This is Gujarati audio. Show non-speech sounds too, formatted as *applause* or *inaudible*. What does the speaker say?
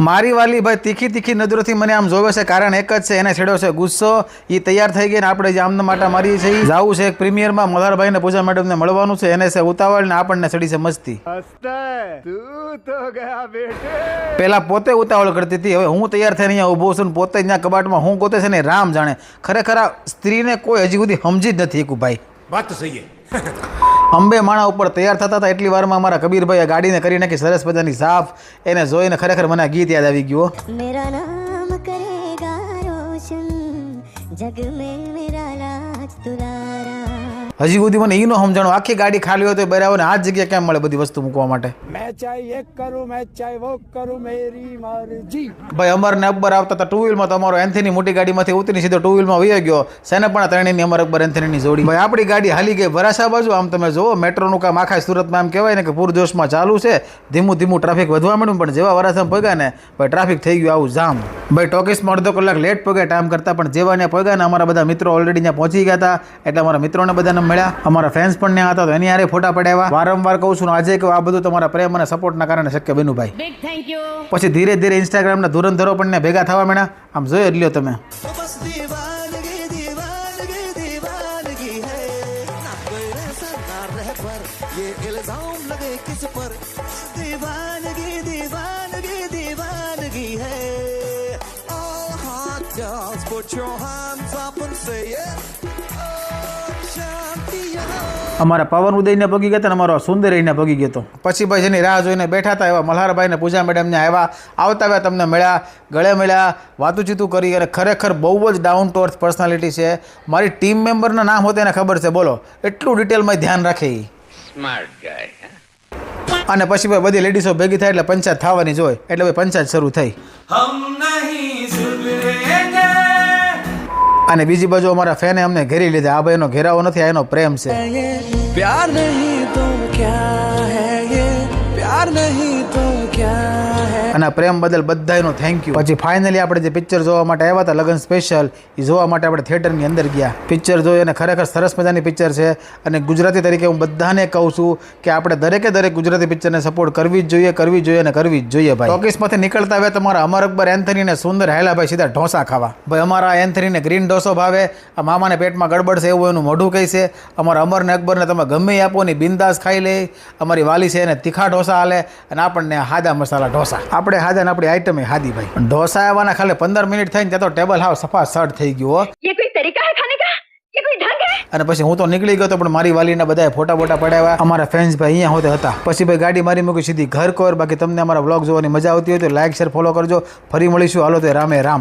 મારી વાલી ભાઈ તીખી તીખી નજરોથી મને આમ જોવે છે કારણ એક જ છે એને છેડો છે ગુસ્સો એ તૈયાર થઈ ગઈ ને આપણે જે માટે માટા મારીએ છીએ જાવું છે એક પ્રીમિયરમાં મલ્હારભાઈ ને પૂજા મેડમને મળવાનું છે એને છે ઉતાવળ ને આપણને ચડી છે મસ્તી. તું તો ગયા બેટે પેલા પોતે ઉતાવળ કરતી હતી હવે હું તૈયાર થઈને અહીંયા ઊભો છું પોતે જ ત્યાં કબાટમાં હું ગોતે છે ને રામ જાણે. ખરેખર આ સ્ત્રીને કોઈ હજી સુધી સમજી જ નથી એકું ભાઈ. વાત સહી *laughs* અંબે માણા ઉપર તૈયાર થતા હતા. એટલી વારમાં અમારા કબીરભાઈ ગાડીને કરીને નાખી સરસ મજાની સાફ એને જોઈને ખરેખર મને ગીત યાદ આવી ગયો મેરા નામ જગ મેરા તુલારા. હજી સુધી મને એનું સમજાણું. આખી ગાડી ખાલી હોય તો બરાબર આ જગ્યા કેમ મળે બધી વસ્તુ મૂકવા માટે? મેં ચાહે એક કરું મેં ચાહે વો કરું મેરી મરજી ભાઈ અમર ને અકબર આવતા હતા ટુ વ્હીલમાં તમારો એન્થની મોટી ગાડીમાંથી ઉતરી સીધો ટુ વ્હીલમાં વહી ગયો. સેને પણ ત્રણેયની અમર અકબર એન્થની જોડી. ભાઈ આપણી ગાડી હાલી ગઈ વરાસા બાજુ. આમ તમે જુઓ મેટ્રોનું કામ આખા સુરતમાં આમ કહેવાય ને કે પૂરજોશમાં ચાલુ છે. ધીમું ધીમું ટ્રાફિક વધવા માંડ્યું પણ જેવા વરાસામાં પગ્યા ને ભાઈ ટ્રાફિક થઈ ગયું આવું જામ. ભાઈ ટોકીસમાં અડધો કલાક લેટ પગે ટાઈમ કરતા પણ જેવા ને પગ્યા ને અમારા બધા મિત્રો ઓલરેડી ત્યાં પહોંચી ગયા હતા. એટલે અમારા મિત્રોને બધાને મળ્યા. અમારા ફેન્સ પણ ત્યાં હતા તો એની હારે ફોટા પડાવ્યા. વારંવાર કહું છું આજે કે આ બધું તમારા પ્રેમ અને સપોર્ટના કારણે શક્ય બન્યું ભાઈ. પછી ધીરે ધીરે ઇન્સ્ટાગ્રામના ધોરણધરો પણ ભેગા થવા મળ્યા આમ જોઈ લ્યો તમે. Put your hands up and say it. અમારા પવન ઉદયને ભગી ગયા હતા અમારો સુંદર રહીને પગી ગયો હતો. પછી ભાઈ જેની રાહ જોઈને બેઠા હતા એવા મલ્હારભાઈને પૂજા મેડમને આવ્યા. આવતા આવ્યા તમને મળ્યા ગળે મળ્યા વાતું ચીતું કરી અને ખરેખર બહુ જ ડાઉન ટુ અર્થ પર્સનાલિટી છે. મારી ટીમ મેમ્બરના નામ હોતે એને ખબર છે બોલો. એટલું ડિટેલમાં ધ્યાન રાખે ઈ. અને પછી ભાઈ બધી લેડીઝો ભેગી થાય એટલે પંચાયત થવાની જ હોય. એટલે ભાઈ પંચાયત શરૂ થઈ. અને બીજી બાજુ અમારા ફેને અમને ઘેરી લીધા. આ ભાઈનો ઘેરાવો નથી, આ એનો પ્રેમ છે. પ્યાર નહીં તો ક્યાં હે પ્યાર નહીં તો ક્યાં અને પ્રેમ બદલ બધાનો થેન્ક યુ પછી ફાઇનલી આપણે જે પિક્ચર જોવા માટે આવ્યા હતા, લગન સ્પેશિયલ એ જોવા માટે આપણે થિયેટરની અંદર ગયા. પિક્ચર જોઈ અને ખરેખર સરસ મજાની પિક્ચર છે. અને ગુજરાતી તરીકે હું બધાને કહું છું કે આપણે દરેકે દરેક ગુજરાતી પિક્ચરને સપોર્ટ કરવી જ જોઈએ, કરવી જોઈએ અને કરવી જ જોઈએ ભાઈ. ટોકીસમાંથી નીકળતા હવે તમારા અમર અકબર એન્થનીને સુંદર હેલાભાઈ સીધા ઢોસા ખાવા. ભાઈ, અમારા એન્થનીને ગ્રીન ઢોસો ભાવે. આ મામાને પેટમાં ગડબડ છે એવું એનું મોઢું કહે અમારા અમરને અકબરને તમે ગમે આપો ને બિંદાસ ખાઈ લે. અમારી વાલી છે એને તીખા ઢોસા હાલે અને આપણને હાદા મસાલા ઢોસા. આપણે હાદા ને આપણી આઈટમ હાદી ભાઈ. પણ ઢોસા આવવાના ખાલી પંદર મિનિટ થાય ને ત્યાં તો ટેબલ હાવ સફા સડ થઈ ગયો હો. અને પછી હું તો નીકળી ગયો તો પણ મારી વાલીના બધાએ ફોટા ફોટા પડાવ્યા. અમારા ફેન્સ ભાઈ અહીંયા હોતે હતા. પછી ભાઈ ગાડી મારી મૂકી સીધી ઘર કોર બાકી તમને અમારા વ્લોગ જોવાની મજા આવતી હોય તો લાઈક શેર ફોલો કરજો. ફરી મળીશું. હાલો તો રામે રામ.